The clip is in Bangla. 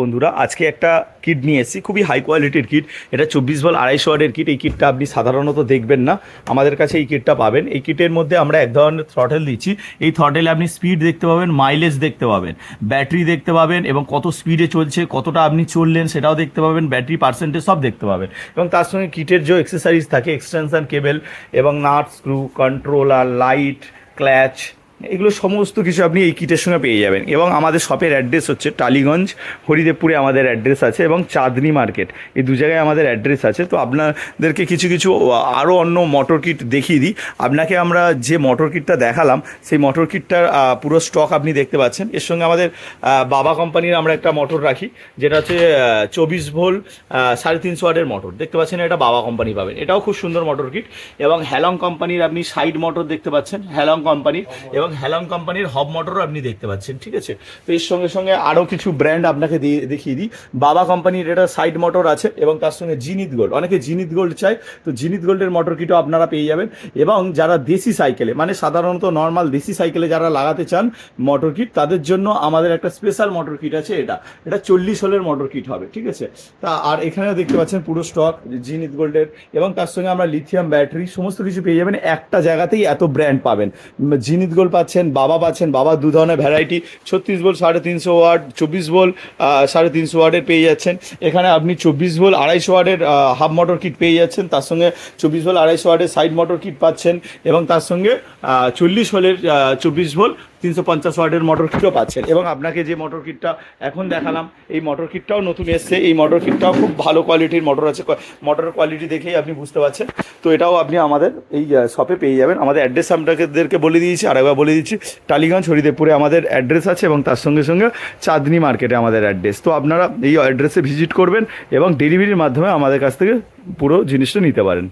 বন্ধুরা, আজকে একটা কিট নিয়ে এসেছি, খুবই হাই কোয়ালিটির কিট এটা চব্বিশ বল আড়াইশো ওয়াটের কিট এই কিটটা আপনি সাধারণত দেখবেন না। আমাদের কাছে এই কিটটা পাবেন। এই কিটের মধ্যে আমরা এক ধরনের থ্রটেল দিচ্ছি। এই থ্রটেলে আপনি স্পিড দেখতে পাবেন মাইলেজ দেখতে পাবেন ব্যাটারি দেখতে পাবেন এবং কত স্পিডে চলছে, কতটা আপনি চললেন সেটাও দেখতে পাবেন ব্যাটারি পার্সেন্টেজ সব দেখতে পাবেন। এবং তার সঙ্গে কিটের যে এক্সেসারিজ থাকে এক্সটেনশন কেবেল এবং nut screw controller light clutch এগুলো সমস্ত কিছু আপনি এই কিটের সঙ্গে পেয়ে যাবেন। এবং আমাদের শপের অ্যাড্রেস হচ্ছে টালিগঞ্জ, হরিদেবপুরে আমাদের অ্যাড্রেস আছে এবং চাঁদনি মার্কেট। এই দু জায়গায় আমাদের অ্যাড্রেস আছে। তো আপনাদেরকে কিছু কিছু আরও অন্য মোটর কিট দেখিয়ে দিই। আপনাকে আমরা যে মোটর কিটটা দেখালাম, সেই মোটর কিটটার পুরো স্টক আপনি দেখতে পাচ্ছেন। এর সঙ্গে আমাদের বাবা কোম্পানির আমরা একটা মোটর রাখি, যেটা হচ্ছে চব্বিশ ভোল সাড়ে তিনশো ওয়াটের মোটর দেখতে পাচ্ছেন, এটা বাবা কোম্পানি পাবেন। এটাও খুব সুন্দর মোটর কিট এবং হ্যালং কোম্পানির আপনি সাইড মোটর দেখতে পাচ্ছেন হ্যালং কোম্পানির এবং হ্যালং কোম্পানির হব মোটরও আপনি দেখতে পাচ্ছেন, ঠিক আছে? তো এর সঙ্গে সঙ্গে আরও কিছু ব্র্যান্ড আপনাকে দিয়ে, দেখিয়ে দিই। বাবা কোম্পানির এটা সাইড মোটর আছে এবং তার সঙ্গে জিনিত গোল্ড অনেকে জিনিত গোল্ড চায়, তো জিনিত গোল্ডের মোটর কিটও আপনারা পেয়ে যাবেন। এবং যারা দেশি সাইকেলে মানে সাধারণত নর্মাল দেশি সাইকেলে যারা লাগাতে চান মোটর কিট তাদের জন্য আমাদের একটা স্পেশাল মোটর কিট আছে এটা। এটা চল্লিশ হলের মোটর কিট হবে, ঠিক আছে? তা আর এখানেও দেখতে পাচ্ছেন পুরো স্টক জিনিত গোল্ডের এবং তার সঙ্গে আমরা লিথিয়াম ব্যাটারি সমস্ত কিছু পেয়ে যাবেন। একটা জায়গাতেই এত ব্র্যান্ড পাবেন। জিনিত গোল্ড পাচ্ছেন, বাবা পাচ্ছেন, বাবা দু ধরনের ভ্যারাইটি ছত্রিশ ভোল্ট সাড়ে তিনশো ওয়ার্ড চব্বিশ ভোল্ট সাড়ে তিনশো ওয়াটের পেয়ে যাচ্ছেন। এখানে আপনি চব্বিশ ভোল্ট আড়াইশো ওয়ার্ডের হাফ মোটর কিট পেয়ে যাচ্ছেন। তার সঙ্গে চব্বিশ ভোল্ট আড়াইশো ওয়ার্ডের সাইড মোটর কিট পাচ্ছেন এবং তার সঙ্গে চল্লিশ হোলের চব্বিশ ভোল্ট তিনশো পঞ্চাশ ওয়াটের মোটর কিটও পাচ্ছেন। এবং আপনাকে যে মোটর কিটটা এখন দেখালাম, এই মোটর কিটটাও নতুন এসছে। এই মোটর কিটটাও খুব ভালো কোয়ালিটির মোটর আছে। মোটরের কোয়ালিটি দেখেই আপনি বুঝতে পারছেন। তো এটাও আপনি আমাদের এই শপে পেয়ে যাবেন। আমাদের অ্যাড্রেস আপনাদেরকে বলে দিয়েছি, আরেকবার বলে দিচ্ছি। টালিগঞ্জ, হরিদেবপুরে আমাদের অ্যাড্রেস আছে এবং তার সঙ্গে সঙ্গে চাঁদনি মার্কেটে আমাদের অ্যাড্রেস তো আপনারা এই অ্যাড্রেসে ভিজিট করবেন এবং ডেলিভারির মাধ্যমে আমাদের কাছ থেকে পুরো জিনিসটা নিতে পারেন।